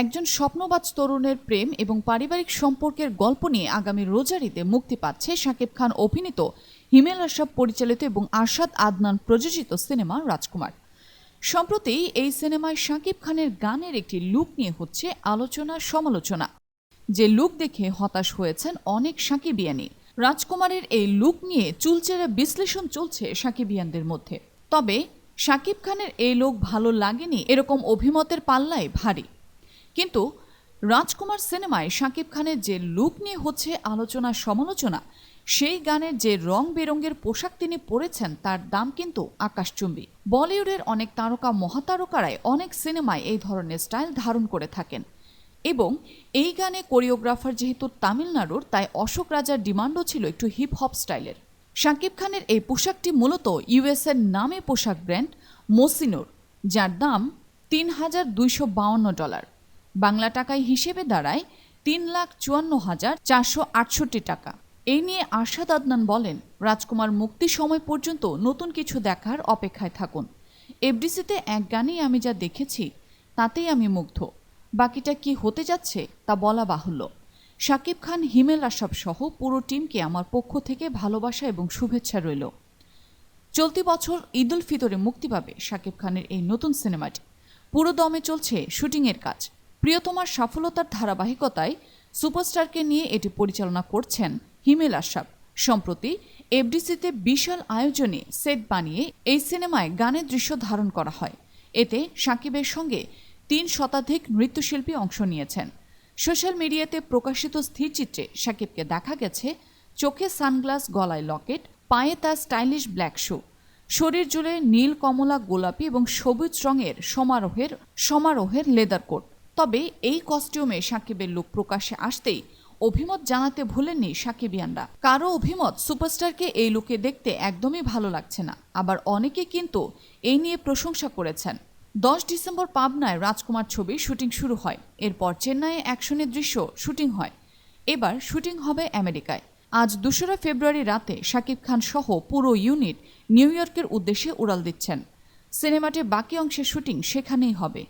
একজন স্বপ্নবাজ তরুণের প্রেম এবং পারিবারিক সম্পর্কের গল্প নিয়ে আগামী রোজারিতে মুক্তি পাচ্ছে শাকিব খান অভিনীত হিমেল আশরাফ পরিচালিত এবং আরশাদ আদনান প্রযোজিত সিনেমা রাজকুমার। সম্প্রতি এই সিনেমায় শাকিব খানের গানের একটি লুক নিয়ে হচ্ছে আলোচনা সমালোচনা। যে লুক দেখে হতাশ হয়েছেন অনেক সাকিবিয়ানি রাজকুমারের এই লুক নিয়ে চুলচেরা বিশ্লেষণ চলছে সাকিবিয়ানদের মধ্যে। তবে শাকিব খানের এই লোক ভালো লাগেনি এরকম অভিমতের পাল্লায় ভারী। কিন্তু রাজকুমার সিনেমায় শাকিব খানের যে লুক নিয়ে হচ্ছে আলোচনা, সমালোচনা, সেই গানের যে রং বেরঙের পোশাক তিনি পরেছেন, তার দাম কিন্তু আকাশচুম্বী। বলিউডের অনেক তারকা মহাতারকারাই অনেক সিনেমায় এই ধরনের স্টাইল ধারণ করে থাকেন। এবং এই গানে কোরিওগ্রাফার যেহেতু তামিলনাড়ুর, তাই অশোক রাজার ডিমান্ডও ছিল একটু হিপ হপ স্টাইলের। শাকিব খানের এই পোশাকটি মূলত ইউএসের নামে পোশাক ব্র্যান্ড মোসিনোর, যার দাম তিন হাজার দুইশো বাউন্ন ডলার। বাংলা টাকায় হিসেবে দাঁড়ায় তিন লাখ চুয়ান্ন হাজার চারশো আটষট্টি টাকা। এই নিয়ে আরশাদ আদনান বলেন, রাজকুমার মুক্তি সময় পর্যন্ত নতুন কিছু দেখার অপেক্ষায় থাকুন। এফডিসিতে এক গানেই আমি যা দেখেছি, তাতেই আমি মুগ্ধ। বাকিটা কি হতে যাচ্ছে, তা বলা বাহুল্য। শাকিব খান, হিমেল আশরাফ সহ পুরো টিমকে আমার পক্ষ থেকে ভালোবাসা এবং শুভেচ্ছা রইল। চলতি বছর ঈদুল ফিতরে মুক্তি পাবে শাকিব খানের এই নতুন সিনেমাটি। পুরো দমে চলছে শুটিংয়ের কাজ। প্রিয়তমার সফলতার ধারাবাহিকতায় সুপারস্টারকে নিয়ে এটি পরিচালনা করছেন হিমেল আশরাফ। সম্প্রতি এফডিসিতে বিশাল আয়োজনে সেট বানিয়ে এই সিনেমায় গানের দৃশ্য ধারণ করা হয়। এতে সাকিবের সঙ্গে তিন শতাধিক নৃত্যশিল্পী অংশ নিয়েছেন। সোশ্যাল মিডিয়াতে প্রকাশিত স্থিরচিত্রে সাকিবকে দেখা গেছে চোখে সানগ্লাস, গলায় লকেট, পায়ে তার স্টাইলিশ ব্ল্যাক শু, শরীর জুড়ে নীল কমলা গোলাপি এবং সবুজ রঙের সমারোহের সমারোহের লেদার কোট। তবে এই কস্টিউমে সাকিবের লুক প্রকাশে আসতেই অভিমত জানাতে ভুলেননি সাকিবিয়ানরা। কারও অভিমত সুপারস্টারকে এই লুকে দেখতে একদমই ভালো লাগছে না। আবার অনেকে কিন্তু এই নিয়ে প্রশংসা করেছেন। দশ ডিসেম্বর পাবনায় রাজকুমার ছবির শুটিং শুরু হয়। এরপর চেন্নাইয়ে অ্যাকশনের দৃশ্য শুটিং হয়। এবার শুটিং হবে আমেরিকায়। আজ দোসরা ফেব্রুয়ারি রাতে শাকিব খান সহ পুরো ইউনিট নিউ ইয়র্কের উদ্দেশ্যে উড়াল দিচ্ছেন। সিনেমাটির বাকি অংশের শুটিং সেখানেই হবে।